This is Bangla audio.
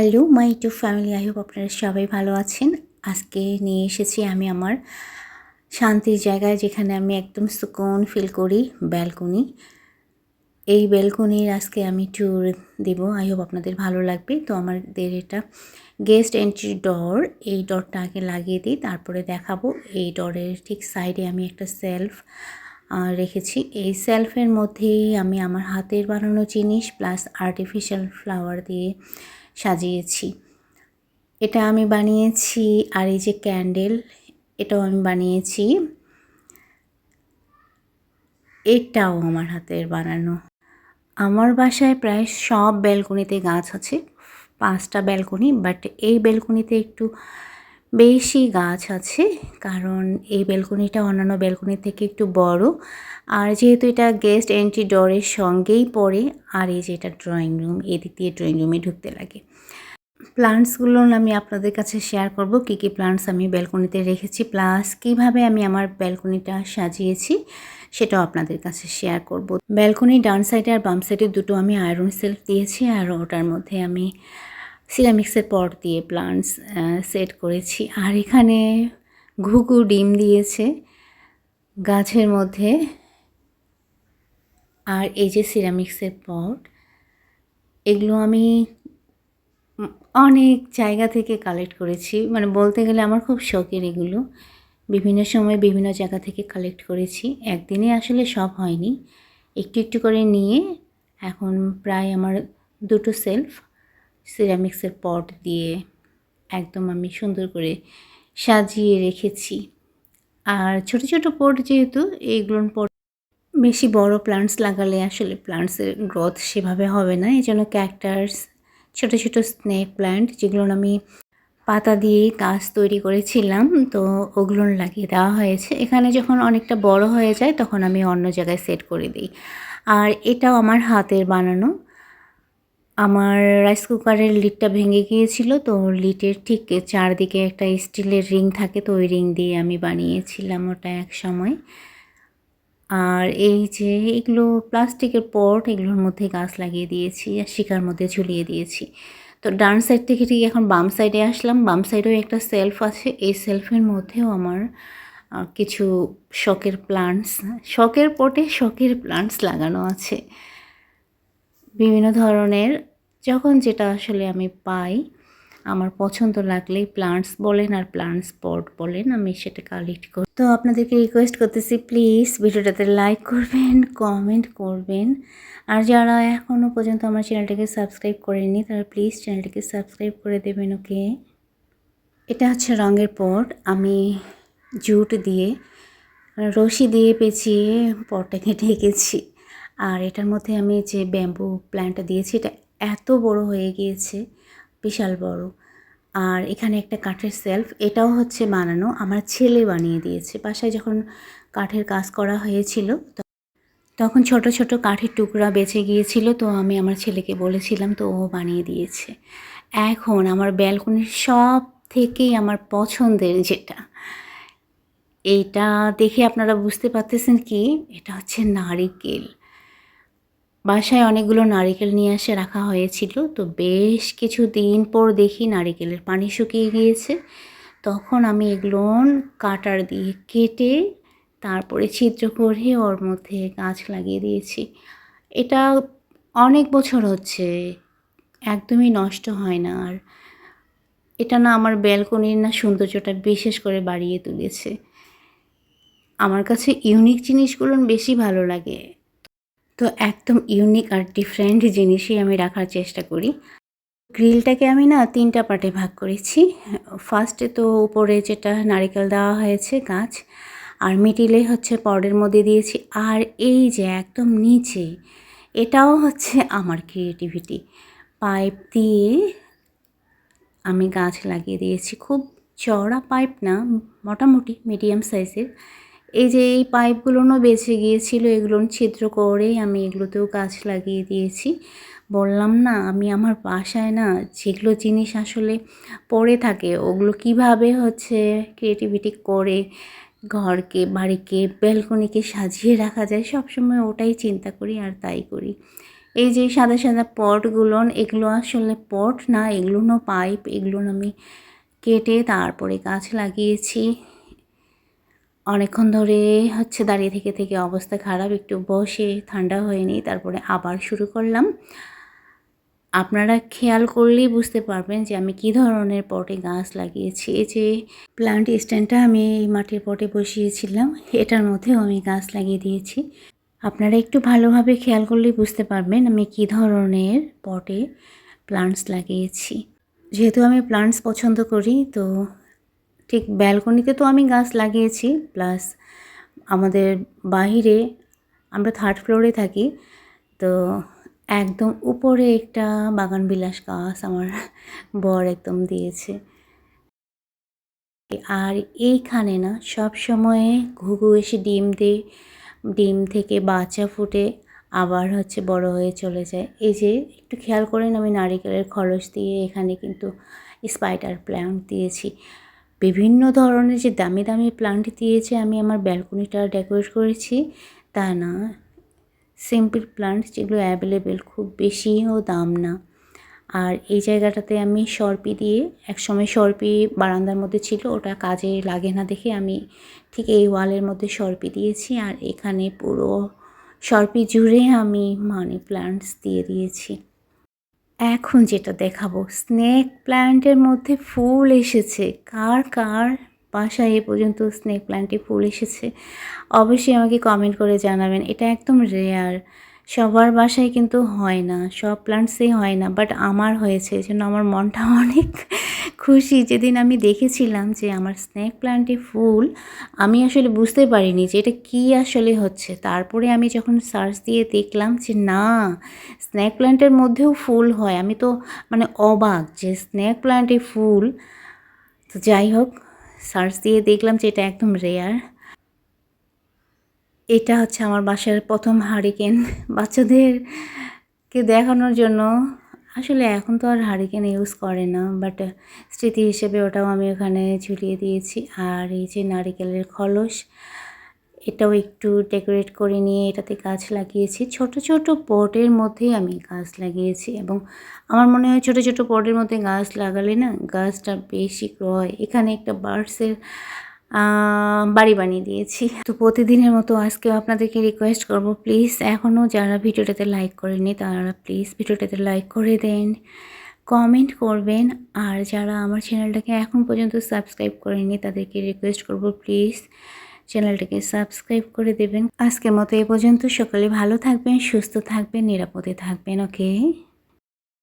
Hello, my to family, I hope আপনারা সবাই ভালো আছেন। আজকে নিয়ে এসেছি আমি আমার শান্তির জায়গায় যেখানে আমি একদম সুকুন ফিল করি ব্যালকনি এই ব্যালকনির আজকে আমি ট্যুর দেব। আই হোপ আপনাদের ভালো লাগবে। তো আমাদের এটা গেস্ট এন্ট্রি ডর এই ডরটা আগে লাগিয়ে দিই, তারপরে দেখাবো। এই ডরের ঠিক সাইডে আমি একটা সেলফ রেখেছি। এই সেলফের মধ্যেই আমি আমার হাতের বানানো জিনিস প্লাস আর্টিফিশিয়াল ফ্লাওয়ার দিয়ে সাজিয়েছি। এটা আমি বানিয়েছি আর এই যে ক্যান্ডেল, এটাও আমি বানিয়েছি। এটাও আমার হাতের বানানো। আমার বাসায় প্রায় সব ব্যালকনিতে গাছ আছে, পাঁচটা ব্যালকনি, বাট এই ব্যালকনিতে একটু বেশি গাছ আছে, কারণ এই ব্যালকনিটা অন্যান্য ব্যালকনি থেকে একটু বড়। আর যেহেতু এটা গেস্ট এন্ট্রি ডোরের সঙ্গেই পড়ে, আর এই যে এটা ড্রয়িং রুম, এদিক দিয়ে ড্রয়িং রুমে ঢুকতে লাগে। প্লান্টসগুলো আমি আপনাদের কাছে শেয়ার করব, কী কী প্লান্টস আমি ব্যালকনিতে রেখেছি, প্লাস কীভাবে আমি আমার ব্যালকনিটা সাজিয়েছি, সেটাও আপনাদের কাছে শেয়ার করব। ব্যালকনি ডান সাইডে আর বাম সাইডে দুটো আমি আয়রন সেলফ দিয়েছি, আর ওটার মধ্যে আমি সিরামিক্সের পট দিয়ে প্লান্টস সেট করেছি। আর এখানে ঘুঘু ডিম দিয়েছে গাছের মধ্যে। আর এই যে সিরামিক্সের পট, এগুলো আমি অনেক জায়গা থেকে কালেক্ট করেছি। মানে বলতে গেলে আমার খুব শখের এগুলো। বিভিন্ন সময় বিভিন্ন জায়গা থেকে কালেক্ট করেছি। একদিনে আসলে সব হয়নি। একটু একটু করে নিয়ে এখন প্রায় আমার দুটো সেলফ সিরামিক্সের পট দিয়ে একদম আমি সুন্দর করে সাজিয়ে রেখেছি। আর ছোট ছোট পট যেহেতু এইগুলোর পট বেশি বড় প্লান্টস লাগালে আসলে প্লান্টসের গ্রোথ সেভাবে হবে না। এই জন্য ক্যাকটাস ছোটো ছোটো স্নেক প্ল্যান্ট যেগুলো আমি পাতা দিয়ে গাছ তৈরি করেছিলাম, তো ওগুলো লাগিয়ে দেওয়া হয়েছে। এখানে যখন অনেকটা বড় হয়ে যায়, তখন আমি অন্য জায়গায় সেট করে দিই। আর এটাও আমার হাতের বানানো। আমার রাইস কুকারের লিডটা ভেঙে গিয়েছিল, তো লিডের ঠিক চারদিকে একটা স্টিলের রিং থাকে, তো ওই রিং দিয়ে আমি বানিয়েছিলাম ওটা এক সময়। আর এই যে এগুলো প্লাস্টিকের পট, এগুলোর মধ্যে গাছ লাগিয়ে দিয়েছি আর শিকার মধ্যে ঝুলিয়ে দিয়েছি। তো ডান সাইড থেকে ঠিক এখন বাম সাইডে আসলাম, বাম সাইডেও একটা সেলফ আছে, এই সেলফের মধ্যেও আমার কিছু শখের প্লান্টস শখের পটে শখের প্লান্টস লাগানো আছে। বিভিন্ন ধরনের যখন যেটা আসলে আমি পাই, আমার পছন্দ লাগলেই প্লান্টস বলেন আর প্লান্টস পট বলেন, আমি সেটা কালেক্ট করি, তো আপনাদেরকে রিকোয়েস্ট করতেছি প্লিজ ভিডিওটাতে লাইক করবেন কমেন্ট করবেন। আর যারা এখনও পর্যন্ত আমার চ্যানেলটাকে সাবস্ক্রাইব করেনি তারা প্লিজ চ্যানেলটাকে সাবস্ক্রাইব করে দেবেন ওকে এটা হচ্ছে রঙের পট আমি জুট দিয়ে, রশি দিয়ে পেঁচিয়ে পটটাকে ঢেকেছি। আর এটার মধ্যে আমি যে ব্যাম্বু প্ল্যান্টটা দিয়েছি, এটা এত বড় হয়ে গিয়েছে, বিশাল বড়। আর এখানে একটা কাঠের সেলফ এটাও হচ্ছে বানানো। আমার ছেলে বানিয়ে দিয়েছে। বাসায় যখন কাঠের কাজ করা হয়েছিল তখন ছোট ছোট কাঠের টুকরা বেঁচে গিয়েছিল। তো আমি আমার ছেলেকে বলেছিলাম, তো ও বানিয়ে দিয়েছে। এখন আমার ব্যালকনির সব থেকেই আমার পছন্দের যেটা, এইটা দেখে আপনারা বুঝতে পারতেছেন কি? এটা হচ্ছে নারিকেল। বাসায় অনেকগুলো নারিকেল নিয়ে এসে রাখা হয়েছিল, তো বেশ কিছু দিন পর দেখি নারিকেলের পানি শুকিয়ে গিয়েছে। তখন আমি এগুলো কাটার দিয়ে কেটে তারপরে ছিদ্র করে ওর মধ্যে গাছ লাগিয়ে দিয়েছি। এটা অনেক বছর হচ্ছে, একদমই নষ্ট হয় না আর। এটা না আমার ব্যালকনির না সৌন্দর্যটা বিশেষ করে বাড়িয়ে তুলেছে। আমার কাছে ইউনিক জিনিসগুলো বেশি ভালো লাগে। তো একদম ইউনিক আর ডিফারেন্ট জিনিসই আমি রাখার চেষ্টা করি। গ্রিলটাকে আমি না তিনটা পার্টে ভাগ করেছি। ফার্স্টে তো উপরে যেটা নারিকেল দেওয়া হয়েছে গাছ, আর মিডিলে হচ্ছে পরের মধ্যে দিয়েছি। আর এই যে একদম নিচে, এটাও হচ্ছে আমার ক্রিয়েটিভিটি পাইপ দিয়ে আমি গাছ লাগিয়ে দিয়েছি। খুব চওড়া পাইপ না, মোটামুটি মিডিয়াম সাইজের এই যে এই পাইপগুলোও বেঁচে গিয়েছিল, এগুলো ছিদ্র করেই আমি এগুলোতেও গাছ লাগিয়ে দিয়েছি। বললাম না, আমি আমার বাসায় না যেগুলো জিনিস আসলে পড়ে থাকে, ওগুলো কীভাবে হচ্ছে ক্রিয়েটিভিটি করে ঘরকে, বাড়িকে ব্যালকনিকে সাজিয়ে রাখা যায়, সবসময় ওটাই চিন্তা করি আর তাই করি। এই যে সাদা সাদা পটগুলো, এগুলো আসলে পট না এগুলোনও পাইপ, এগুলো আমি কেটে তারপরে গাছ লাগিয়েছি। অনেকক্ষণ ধরে হচ্ছে দাঁড়িয়ে থেকে থেকে অবস্থা খারাপ, একটু বসে ঠান্ডা হয়নি তারপরে আবার শুরু করলাম। আপনারা খেয়াল করলেই বুঝতে পারবেন যে আমি কী ধরনের পটে গাছ লাগিয়েছি। এই যে প্লান্ট স্ট্যান্ডটা আমি এই মাটির পটে বসিয়েছিলাম, এটার মধ্যেও আমি গাছ লাগিয়ে দিয়েছি। আপনারা একটু ভালোভাবে খেয়াল করলেই বুঝতে পারবেন আমি কী ধরনের পটে প্লান্টস লাগিয়েছি। যেহেতু আমি প্লান্টস পছন্দ করি, তো ঠিক ব্যালকনিতে তো আমি গাছ লাগিয়েছি প্লাস আমাদের বাহিরে আমরা থার্ড ফ্লোরে থাকি, তো একদম উপরে একটা বাগান বিলাস গাছ আমার বর একদম দিয়েছে। আর এইখানে না, সব সময়ে ঘুঘু এসে ডিম দেয় ডিম থেকে বাচ্চা ফুটে আবার হচ্ছে বড় হয়ে চলে যায়। এই যে একটু খেয়াল করেন আমি নারিকেলের খরচ দিয়ে এখানে কিন্তু স্পাইডার প্ল্যান্ট দিয়েছি। বিভিন্ন ধরনের যে দামি দামি প্লান্ট দিয়েছে আমি আমার ব্যালকনিটা ডেকোরেট করেছি। তা না সিম্পল প্লান্ট যেগুলো অ্যাভেলেবেল খুব বেশিও দাম না। আর এই জায়গাটাতে আমি সরপি দিয়ে, একসময় সরপি বারান্দার মধ্যে ছিল, ওটা কাজে লাগে না দেখে আমি ঠিক এই ওয়ালের মধ্যে সরপি দিয়েছি আর এখানে পুরো সরপি জুড়ে আমি মানি প্লান্টস দিয়ে দিয়েছি। এখন যেটা দেখাবো স্নেক প্ল্যান্টের মধ্যে ফুল এসেছে। কার কার বাসায় এ পর্যন্ত স্নেক প্ল্যান্টে ফুল এসেছে? অবশ্যই আমাকে কমেন্ট করে জানাবেন। এটা একদম রেয়ার সবার বাসায় কিন্তু হয় না, সব প্ল্যান্টসেই হয় না বাট আমার হয়েছে জন্য আমার মনটা অনেক খুশি। যেদিন আমি দেখেছিলাম যে আমার স্নেক প্ল্যান্টে ফুল, আমি আসলে বুঝতে পারিনি যে এটা কী আসলে হচ্ছে। তারপরে আমি যখন সার্চ দিয়ে দেখলাম যে না স্নেক প্ল্যান্টের মধ্যেও ফুল হয়, আমি তো মানে অবাক যে স্নেক প্ল্যান্টে ফুল। তো যাই হোক সার্চ দিয়ে দেখলাম যে এটা একদম রেয়ার এটা হচ্ছে আমার বাসার প্রথম হারিকেন। বাচ্চাদেরকে দেখানোর জন্য আসলে এখন তো আর হারিকেন ইউজ করে না বাট স্মৃতি হিসেবে ওটাও আমি ওখানে ঝুলিয়ে দিয়েছি। আর এই যে নারিকেলের খলস, এটাও একটু ডেকোরেট করে নিয়ে এটাতে গাছ লাগিয়েছি। ছোট ছোট পটের মধ্যেই আমি গাছ লাগিয়েছি এবং আমার মনে হয় ছোট ছোট পটের মধ্যে গাছ লাগালে না গাছটা বেশি গ্রো হয়। এখানে একটা বার্ডসের বাড়ি বানিয়ে দিয়েছি। তো প্রতিদিনের মতো আজকেও আপনাদেরকে রিকোয়েস্ট করব প্লিজ এখনও যারা ভিডিওটাতে লাইক করেনি তারা প্লিজ ভিডিওটাতে লাইক করে দেন কমেন্ট করবেন। আর যারা আমার চ্যানেলটাকে এখন পর্যন্ত সাবস্ক্রাইব করেনি তাদেরকে রিকোয়েস্ট করব প্লিজ চ্যানেলটাকে সাবস্ক্রাইব করে দেবেন। আজকের মতো এ পর্যন্ত, সকালে ভালো থাকবেন, সুস্থ থাকবেন, নিরাপদে থাকবেন ওকে